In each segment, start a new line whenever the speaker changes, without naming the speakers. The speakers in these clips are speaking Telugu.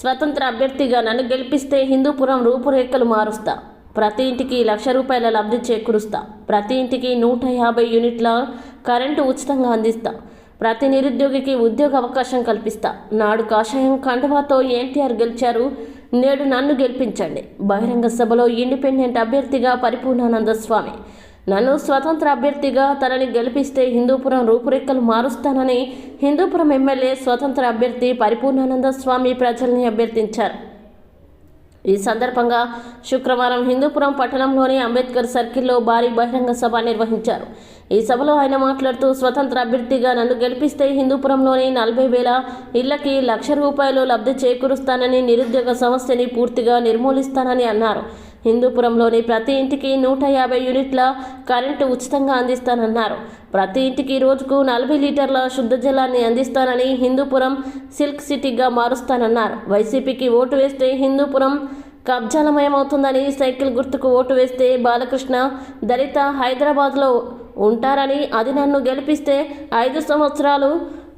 స్వతంత్ర అభ్యర్థిగా నన్ను గెలిపిస్తే హిందూపురం రూపురేఖలు మారుస్తా. ప్రతి ఇంటికి లక్ష రూపాయల లబ్ధి చేకూరుస్తా. ప్రతి ఇంటికి నూట యాభై యూనిట్ల కరెంటు ఉచితంగా అందిస్తా. ప్రతి నిరుద్యోగికి ఉద్యోగ అవకాశం కల్పిస్తా. నాడు కాషాయం కండువాతో ఎన్టీఆర్ గెలిచారు. నేడు నన్ను గెలిపించండి. బహిరంగ సభలో ఇండిపెండెంట్ అభ్యర్థిగా పరిపూర్ణానంద స్వామి. నన్ను స్వతంత్ర అభ్యర్థిగా తనని గెలిపిస్తే హిందూపురం రూపురేఖలు మారుస్తానని హిందూపురం ఎమ్మెల్యే స్వతంత్ర అభ్యర్థి పరిపూర్ణానంద స్వామి ప్రజల్ని అభ్యర్థించారు. ఈ సందర్భంగా శుక్రవారం హిందూపురం పట్టణంలోని అంబేద్కర్ సర్కిల్లో భారీ బహిరంగ సభ నిర్వహించారు. ఈ సభలో ఆయన మాట్లాడుతూ స్వతంత్ర అభ్యర్థిగా నన్ను గెలిపిస్తే హిందూపురంలోని నలభై వేల ఇళ్ళకి లక్ష రూపాయలు లబ్ధి చేకూరుస్తానని నిరుద్యోగ సమస్యని పూర్తిగా నిర్మూలిస్తానని అన్నారు. హిందూపురంలోని ప్రతి ఇంటికి నూట యాభై యూనిట్ల కరెంటు ఉచితంగా అందిస్తానన్నారు. ప్రతి ఇంటికి రోజుకు నలభై లీటర్ల శుద్ధ జలాన్ని అందిస్తానని హిందూపురం సిల్క్ సిటీగా మారుస్తానన్నారు. వైసీపీకి ఓటు వేస్తే హిందూపురం కబ్జాలమయమవుతుందని సైకిల్ గుర్తుకు ఓటు వేస్తే బాలకృష్ణ దళిత హైదరాబాద్లో ఉంటారని అది నన్ను గెలిపిస్తే ఐదు సంవత్సరాలు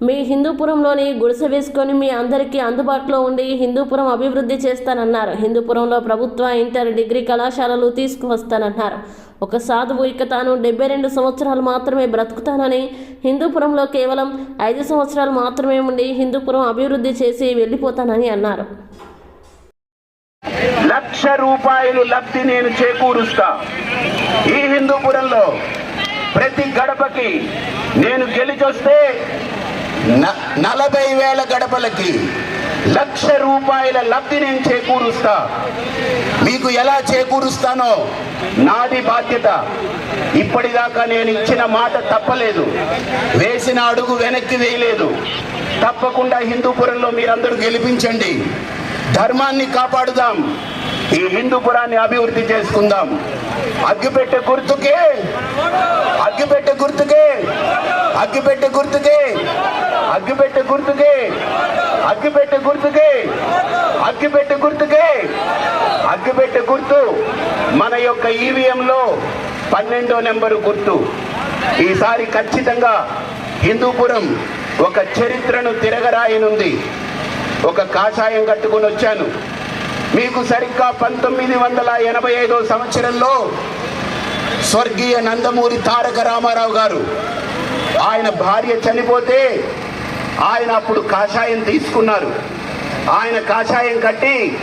మీ హిందూపురంలోని గుడిసె వేసుకొని మీ అందరికీ అందుబాటులో ఉండి హిందూపురం అభివృద్ధి చేస్తానన్నారు. హిందూపురంలో ప్రభుత్వ ఇంటర్ డిగ్రీ కళాశాలలు తీసుకువస్తానన్నారు. ఒక సాధువు ఇక తాను డెబ్బై రెండు సంవత్సరాలు మాత్రమే బ్రతుకుతానని హిందూపురంలో కేవలం ఐదు సంవత్సరాలు మాత్రమే ఉండి హిందూపురం అభివృద్ధి చేసి వెళ్ళిపోతానని అన్నారు.
లక్ష రూపాయలు లబ్ధి నేను చేకూరుస్తా. ఈ హిందూపురంలో ప్రతి గడపకి నేను గెలిచొస్తే నలభై వేల గడపలకి లక్ష రూపాయల లబ్ధి నేను చేకూరుస్తా. మీకు ఎలా చేకూరుస్తానో నాది బాధ్యత. ఇప్పటిదాకా నేను ఇచ్చిన మాట తప్పలేదు. వేసిన అడుగు వెనక్కి వేయలేదు. తప్పకుండా హిందూపురంలో మీరందరూ గెలిపించండి. ధర్మాన్ని కాపాడుదాం. ఈ హిందూపురాన్ని అభివృద్ధి చేసుకుందాం. అగ్గిపెట్టె గుర్తుకే. అగ్గిపెట్టె గుర్తుకే. అగ్గిపెట్టె గుర్తుకే. అగ్గిపెట్టె గుర్తుకే. అగ్గిపెట్టె గుర్తుకే. అగ్గిపెట్టె గుర్తుకే. అగ్గిపెట్టె గుర్తు. మన యొక్క ఈవీఎంలో పన్నెండో నెంబరు గుర్తు. ఈసారి ఖచ్చితంగా హిందూపురం ఒక చరిత్రను తిరగరాయనుంది. ఒక కాషాయం కట్టుకుని వచ్చాను మీకు సరిగ్గా పంతొమ్మిది వందల ఎనభై ఐదో సంవత్సరంలో స్వర్గీయ నందమూరి తారక రామారావు గారు ఆయన భార్య చనిపోతే ఆయన అప్పుడు కాషాయం తీసుకున్నారు. ఆయన కాషాయం కట్టి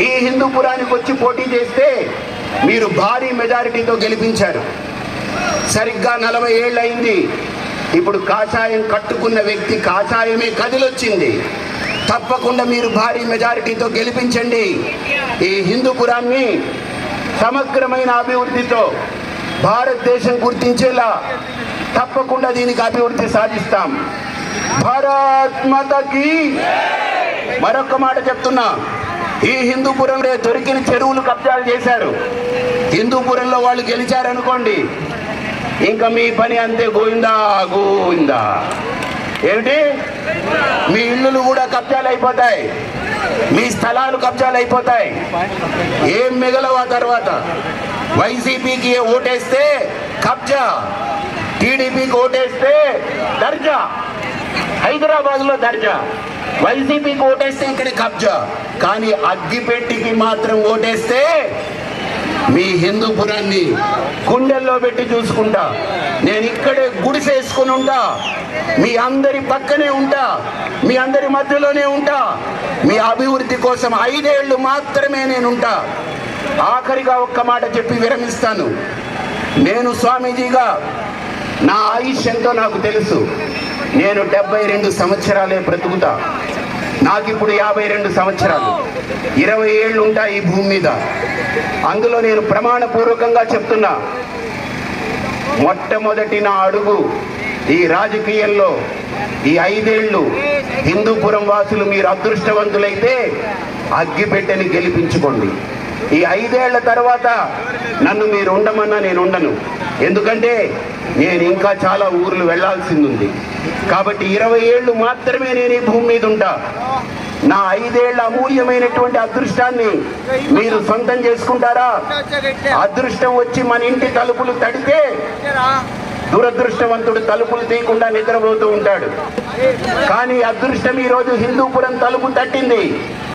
ఈ హిందూపురానికి వచ్చి పోటీ చేస్తే మీరు భారీ మెజారిటీతో గెలిపించారు. సరిగ్గా నలభై ఏళ్ళు అయింది ఇప్పుడు కాషాయం కట్టుకున్న వ్యక్తి కాషాయమే కదిలొచ్చింది. తప్పకుండా మీరు భారీ మెజారిటీతో గెలిపించండి. ఈ హిందూపురాన్ని సమగ్రమైన అభివృద్ధితో భారతదేశం గుర్తించేలా తప్పకుండా దీనికి అభివృద్ధి సాధిస్తాం. భారత్ మాతకి మరొక మాట చెప్తున్నా. ఈ హిందూపురంలో దొరికిన చెరువులు కబ్జాలు చేశారు. హిందూపురంలో వాళ్ళు గెలిచారనుకోండి ఇంకా మీ పని అంతే గోవిందా గోవిందా. ఏమిటి? మీ ఇల్లులు కూడా కబ్జాలు అయిపోతాయి మీ స్థలాలు కబ్జాలు అయిపోతాయి ఏం మిగలవు ఆ తర్వాత? వైసీపీకి ఓటేస్తే కబ్జా. టీడీపీకి ఓటేస్తే దర్జా. హైదరాబాద్లో దర్జా. వైసీపీకి ఓటేస్తే ఇక్కడ కబ్జా. కానీ అగ్గిపెట్టికి మాత్రం ఓటేస్తే మీ హిందూపురాన్ని గుండెల్లో పెట్టి చూసుకుంటా. నేను ఇక్కడే గుడిసేసుకుని ఉంటా. మీ అందరి పక్కనే ఉంటా. మీ అందరి మధ్యలోనే ఉంటా. మీ అభివృద్ధి కోసం ఐదేళ్ళు మాత్రమే నేనుంటా ఆఖరిగా ఒక్క మాట చెప్పి విరమిస్తాను. నేను స్వామీజీగా నా ఆయుష్యంతో నాకు తెలుసు. నేను డెబ్బై రెండు సంవత్సరాలే బ్రతుకుతా. నాకు ఇప్పుడు యాభై రెండు సంవత్సరాలు. ఇరవై ఏళ్ళు ఉంటాయి ఈ భూమి మీద. అందులో నేను ప్రమాణపూర్వకంగా చెప్తున్నా. మొట్టమొదటి నా అడుగు ఈ రాజకీయంలో ఈ ఐదేళ్ళు హిందూపురం వాసులు మీరు అదృష్టవంతులైతే అగ్గిపెట్టెని గెలిపించుకోండి. ఈ ఐదేళ్ళ తర్వాత నన్ను మీరు ఉండమన్నా నేను ఉండను. ఎందుకంటే నేను ఇంకా చాలా ఊర్లు వెళ్ళాల్సింది ఉంది. కాబట్టి ఇరవై ఏళ్ళు మాత్రమే నేను ఈ భూమి మీద ఉంటా. నా ఐదేళ్ళ అమూల్యమైనటువంటి అదృష్టాన్ని మీరు సొంతం చేసుకుంటారా? అదృష్టం వచ్చి మన ఇంటి తలుపులు తడితే దురదృష్టవంతుడు తలుపులు తీయకుండా నిద్రపోతూ ఉంటాడు. కానీ అదృష్టం ఈరోజు హిందూపురం తలుపు తట్టింది.